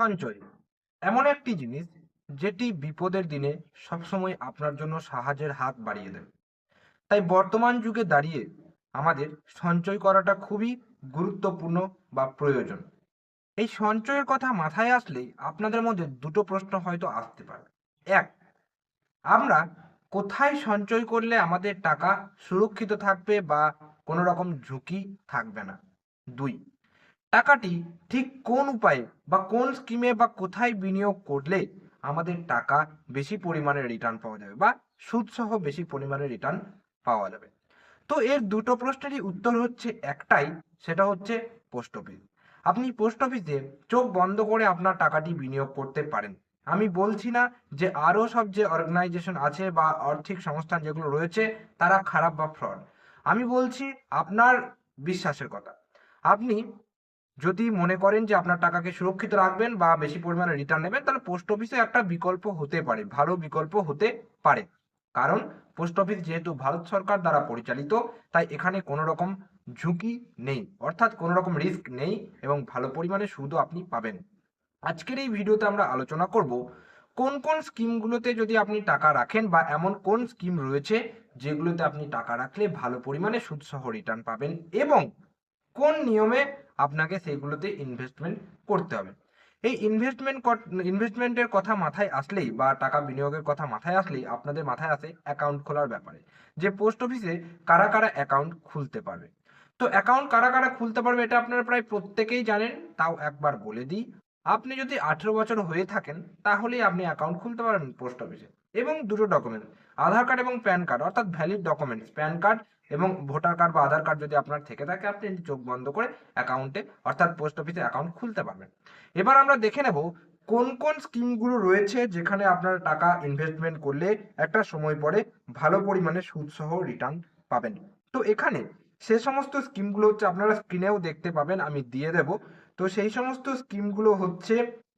সঞ্চয়। এমন একটি জিনিস যেটি বিপদের দিনে সবসময় আপনার জন্য সাহায্যের হাত বাড়িয়ে দেয় তাই বর্তমান যুগে দাঁড়িয়ে আমাদের সঞ্চয় করাটা খুবই গুরুত্বপূর্ণ বা প্রয়োজন। এই সঞ্চয়ের কথা মাথায় আসলেই আপনাদের মধ্যে দুটো প্রশ্ন হয়তো আসতে পারে। এক, আমরা কোথায় সঞ্চয় করলে আমাদের টাকা সুরক্ষিত থাকবে বা কোনো রকম ঝুঁকি থাকবে না? দুই টাকাটি ঠিক কোন উপায়ে বা কোন স্কিমে বা কোথায় বিনিয়োগ করলে আমাদের টাকা বেশি পরিমাণে রিটার্ন পাওয়া যাবে বা সুদসহ বেশি পরিমাণে রিটার্ন পাওয়া যাবে? তো এর দুটো প্রশ্নেরই উত্তর হচ্ছে একটাই, সেটা হচ্ছে পোস্ট অফিস আপনি পোস্ট অফিসে চোখ বন্ধ করে আপনার টাকাটি বিনিয়োগ করতে পারেন। আমি বলছি না যে আরও সব যে অর্গানাইজেশন আছে বা আর্থিক সংস্থান যেগুলো রয়েছে, তারা খারাপ বা ফ্রড আমি বলছি আপনার বিশ্বাসের কথা। আপনি যদি মনে করেন যে আপনার টাকাকে সুরক্ষিত রাখবেন বা বেশি পরিমাণে রিটার্ন নেবেন, তাহলে পোস্ট অফিসে একটা বিকল্প হতে পারে, ভালো বিকল্প হতে পারে। কারণ পোস্ট অফিস যেহেতু ভারত সরকার দ্বারা পরিচালিত, তাই এখানে কোনো রকম ঝুঁকি নেই। অর্থাৎ কোনো রকম রিস্ক নেই এবং ভালো পরিমাণে সুদও আপনি পাবেন। আজকের এই ভিডিওতে আমরা আলোচনা করব, কোন কোন স্কিমগুলোতে যদি আপনি টাকা রাখেন বা এমন কোন স্কিম রয়েছে যেগুলোতে আপনি টাকা রাখলে ভালো পরিমাণে সুদসহ রিটার্ন পাবেন এবং কোন নিয়মে আপনাকে সেইগুলোতে ইনভেস্টমেন্ট করতে হবে। এই ইনভেস্টমেন্ট ইনভেস্টমেন্টের কথা মাথায় আসলেই বা টাকা বিনিয়োগের কথা মাথায় আসলেই আপনাদের মাথায় আসে অ্যাকাউন্ট খোলার ব্যাপারে। যে পোস্ট অফিসে কারা কারা অ্যাকাউন্ট খুলতে পারবে। তো অ্যাকাউন্ট কারা কারা খুলতে পারবে এটা আপনারা প্রায় প্রত্যেকেই জানেন, তাও একবার বলে দিই। আপনি যদি আঠেরো বছর হয়ে থাকেন, তাহলেই আপনি অ্যাকাউন্ট খুলতে পারেন পোস্ট অফিসে এবং দুটো ডকুমেন্ট আধার কার্ড এবং প্যান কার্ড অর্থাৎ ভ্যালিড ডকুমেন্টস প্যান কার্ড এবং ভোটার কার্ড বা আধার কার্ড যদি আপনার থেকে থাকে, আপনি চোখ বন্ধ করে অ্যাকাউন্টে অর্থাৎ পোস্ট অফিসে অ্যাকাউন্ট খুলতে পারবেন। এবার আমরা দেখে নেব কোন কোন স্কিমগুলো রয়েছে যেখানে আপনার টাকা ইনভেস্টমেন্ট করলে একটা সময় পরে ভালো পরিমাণে সুদসহ রিটার্ন পাবেন। তো এখানে সে সমস্ত স্কিমগুলো হচ্ছে আপনারা স্ক্রিনেও দেখতে পাবেন, আমি দিয়ে দেব। তো সেই সমস্ত স্কিমগুলো হচ্ছে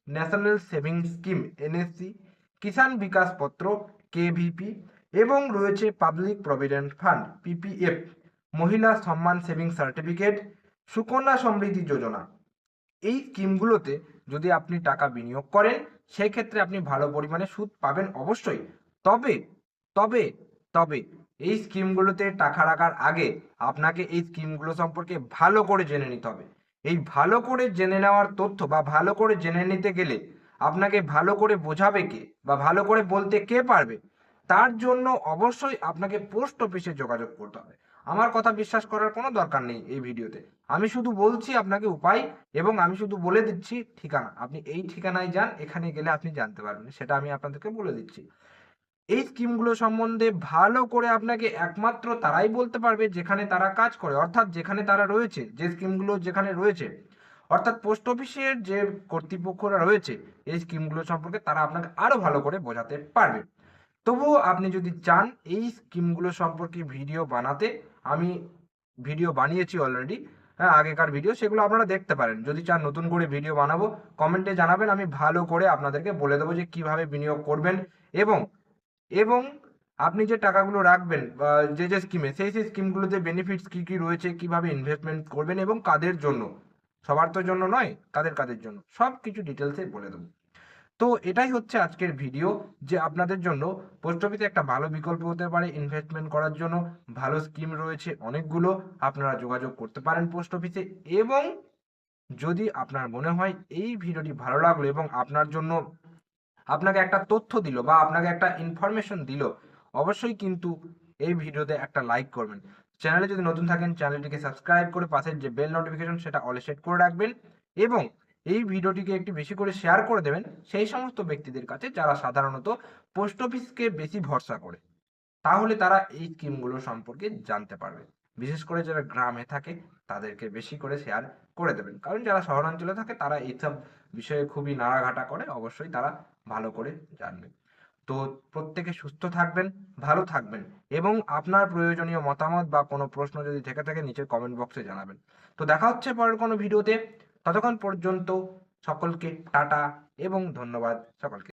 national savings scheme NSC Kisan Vikas Patra KVP এবং রয়েছে public provident fund PPF Mahila Samman saving certificate, Sukanya Samriddhi Yojana. এই স্কিমগুলোতে যদি আপনি টাকা বিনিয়োগ করেন সেই ক্ষেত্রে আপনি ভালো পরিমাণে সুদ পাবেন অবশ্যই। তবে তবে তবে এই স্কিমগুলোতে টাকা রাখার আগে আপনাকে এই স্কিমগুলো সম্পর্কে ভালো করে জেনে নিতে হবে। এই ভালো করে জেনে নেওয়ার তথ্য বা ভালো করে জেনে নিতে গেলে আপনাকে ভালো করে বোঝাবে কে বা ভালো করে বলতে কে পারবে তার জন্য অবশ্যই আপনাকে পোস্ট অফিসে যোগাযোগ করতে হবে। আমার কথা বিশ্বাস করার কোনো দরকার নেই এই ভিডিওতে। আমি শুধু বলছি আপনাকে উপায় এবং আমি শুধু বলে দিচ্ছি ঠিকানা। আপনি এই ঠিকানায় যান, এখানে গেলে আপনি জানতে পারবেন, সেটা আমি আপনাদেরকে বলে দিচ্ছি। এই স্কিমগুলো সম্বন্ধে ভালো করে আপনাকে একমাত্র তারাই বলতে পারবে যেখানে তারা কাজ করে, অর্থাৎ যেখানে তারা রয়েছে, যে স্কিমগুলো যেখানে রয়েছে। অর্থাৎ পোস্ট অফিসের যে কর্তৃপক্ষরা রয়েছে, এই স্কিমগুলো সম্পর্কে তারা আপনাকে আরও ভালো করে বোঝাতে পারবে। তবুও আপনি যদি চান এই স্কিমগুলো সম্পর্কে ভিডিও বানাতে, আমি ভিডিও বানিয়েছি অলরেডি হ্যাঁ আগেকার ভিডিও সেগুলো আপনারা দেখতে পারেন। যদি চান নতুন করে ভিডিও বানাবো কমেন্টে জানাবেন, আমি ভালো করে আপনাদেরকে বলে দেবো যে কীভাবে বিনিয়োগ করবেন এবং এবং আপনি যে টাকাগুলো রাখবেন যে যে স্কিমে সেই সেই স্কিমগুলোতে বেনিফিটস কী কী রয়েছে, কীভাবে ইনভেস্টমেন্ট করবেন এবং কাদের জন্য? সবার তো জন্য নয়, কাদের কাদের জন্য? সব কিছু ডিটেলসে বলে দেবো। তো এটাই হচ্ছে আজকের ভিডিও যে আপনাদের জন্য পোস্ট অফিসে একটা ভালো বিকল্প হতে পারে ইনভেস্টমেন্ট করার জন্য। ভালো স্কিম রয়েছে অনেকগুলো, আপনারা যোগাযোগ করতে পারেন পোস্ট অফিসে এবং যদি আপনার মনে হয় এই ভিডিওটি ভালো লাগল এবং আপনার জন্য আপনাকে একটা তথ্য দিল বা আপনাকে একটা ইনফরমেশন দিল, অবশ্যই কিন্তু এই ভিডিওতে একটা লাইক করবেন। চ্যানেলে যদি নতুন থাকেন চ্যানেলটিকে সাবস্ক্রাইব করে পাশের যে বেল নোটিফিকেশন সেটা অলে সেট করে রাখবেন এবং এই ভিডিওটিকে একটু বেশি করে শেয়ার করে দেবেন সেই সমস্ত ব্যক্তিদের কাছে যারা সাধারণত পোস্ট অফিসকে বেশি ভরসা করে। তাহলে তারা এই স্কিমগুলো সম্পর্কে জানতে পারবে। বিশেষ করে যারা গ্রামে থাকে, তাদেরকে বেশি করে শেয়ার করে দেবেন। কারণ যারা শহরাঞ্চলে থাকে, তারা এইসব বিষয়ে খুবই নাড়াঘাটা করে, অবশ্যই তারা ভালো করে জানবে। তো প্রত্যেকে সুস্থ থাকবেন, ভালো থাকবেন এবং আপনার প্রয়োজনীয় মতামত বা কোনো প্রশ্ন যদি থেকে থাকে নিচের কমেন্ট বক্সে জানাবেন। তো দেখা হচ্ছে পরের কোনো ভিডিওতে। ততক্ষণ পর্যন্ত সকলকে টাটা এবং ধন্যবাদ সকলকে।